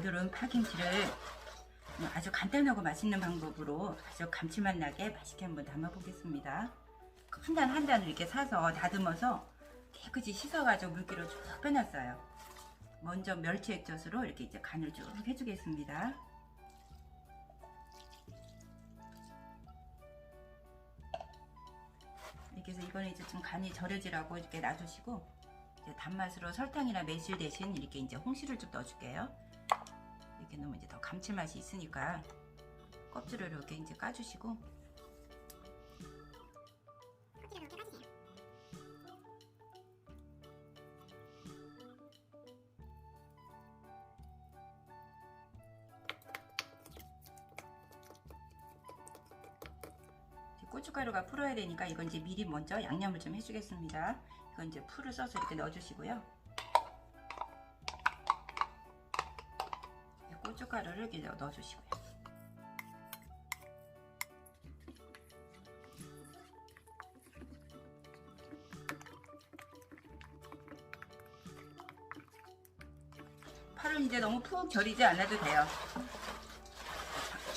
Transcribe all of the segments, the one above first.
오늘은 파김치를 아주 간단하고 맛있는 방법으로 아주 감칠맛 나게 맛있게 한번 담아 보겠습니다. 한 단 한 단을 이렇게 사서 다듬어서 깨끗이 씻어가지고 물기를 쭉 빼놨어요. 먼저 멸치 액젓으로 이렇게 이제 간을 쭉 해주겠습니다. 이렇게 해서 이거는 이제 좀 간이 절여지라고 이렇게 놔두시고 단맛으로 설탕이나 매실 대신 이렇게 이제 홍시를 좀 넣어줄게요. 이렇게 넣으면 이제 더 감칠맛이 있으니까 껍질을 이렇게 이제 까주시고 고춧가루가 풀어야 되니까 이건 이제 미리 먼저 양념을 좀 해주겠습니다. 이건 이제 풀을 써서 이렇게 넣어주시고요. 고춧가루를 넣- 넣어주시고요. 팔은 이제 너무 푹 절이지 않아도 돼요.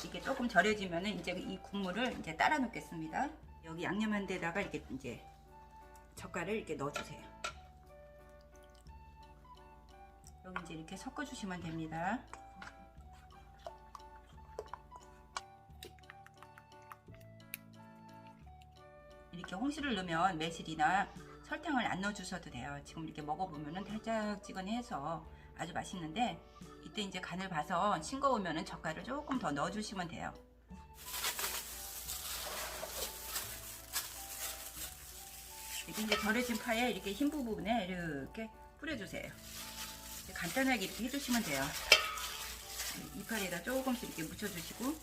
이게 조금 절여지면은 이제 이 국물을 이제 따라 놓겠습니다. 여기 양념한 데다가 이렇게 이제 젓갈을 이렇게 넣어주세요. 여기 이제 이렇게 섞어주시면 됩니다. 이렇게 홍시를 넣으면 매실이나 설탕을 안 넣어주셔도 돼요. 지금 이렇게 먹어보면은 달짝지근해서 아주 맛있는데 이때 이제 간을 봐서 싱거우면은 젓갈을 조금 더 넣어주시면 돼요. 이렇게 이제 절여진 파에 이렇게 흰 부분에 이렇게 뿌려주세요. 간단하게 이렇게 해주시면 돼요. 이파리에다 조금씩 이렇게 묻혀주시고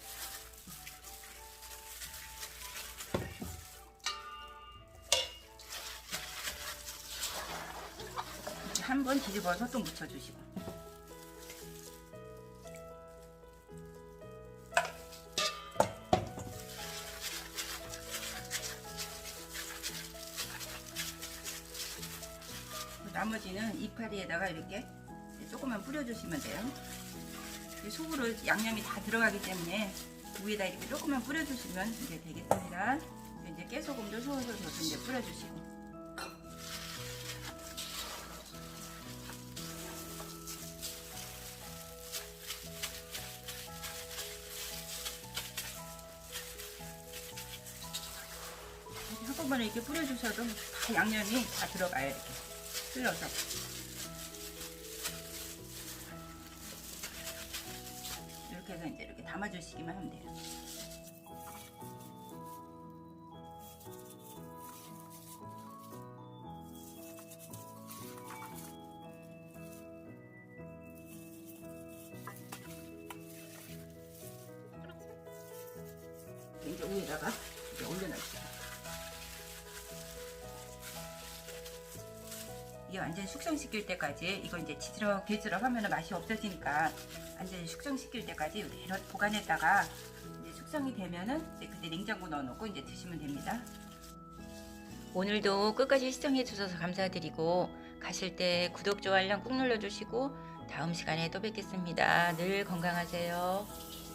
한번 뒤집어서 또 묻혀주시고 나머지는 이파리에다가 이렇게 조금만 뿌려주시면 돼요. 속으로 양념이 다 들어가기 때문에 위에다 이렇게 조금만 뿌려주시면 이제 되겠습니다. 이제 깨소금도 더 이제 뿌려주시고. 한꺼번에 이렇게 뿌려주셔도 다 양념이 다 들어가요 이렇게 흘러서 이렇게 해서 이제 이렇게 담아주시기만 하면 돼요. 이제 위에다가 이제 올려놓을게요. 이게 완전히 숙성시킬 때까지 이거 이제 지지럭 개지럭 하면 맛이 없어지니까 완전히 숙성시킬 때까지 이렇게 보관했다가 이제 숙성이 되면은 이제 그때 냉장고 넣어놓고 이제 드시면 됩니다. 오늘도 끝까지 시청해 주셔서 감사드리고 가실 때 구독 좋아요 꼭 눌러주시고 다음 시간에 또 뵙겠습니다. 늘 건강하세요.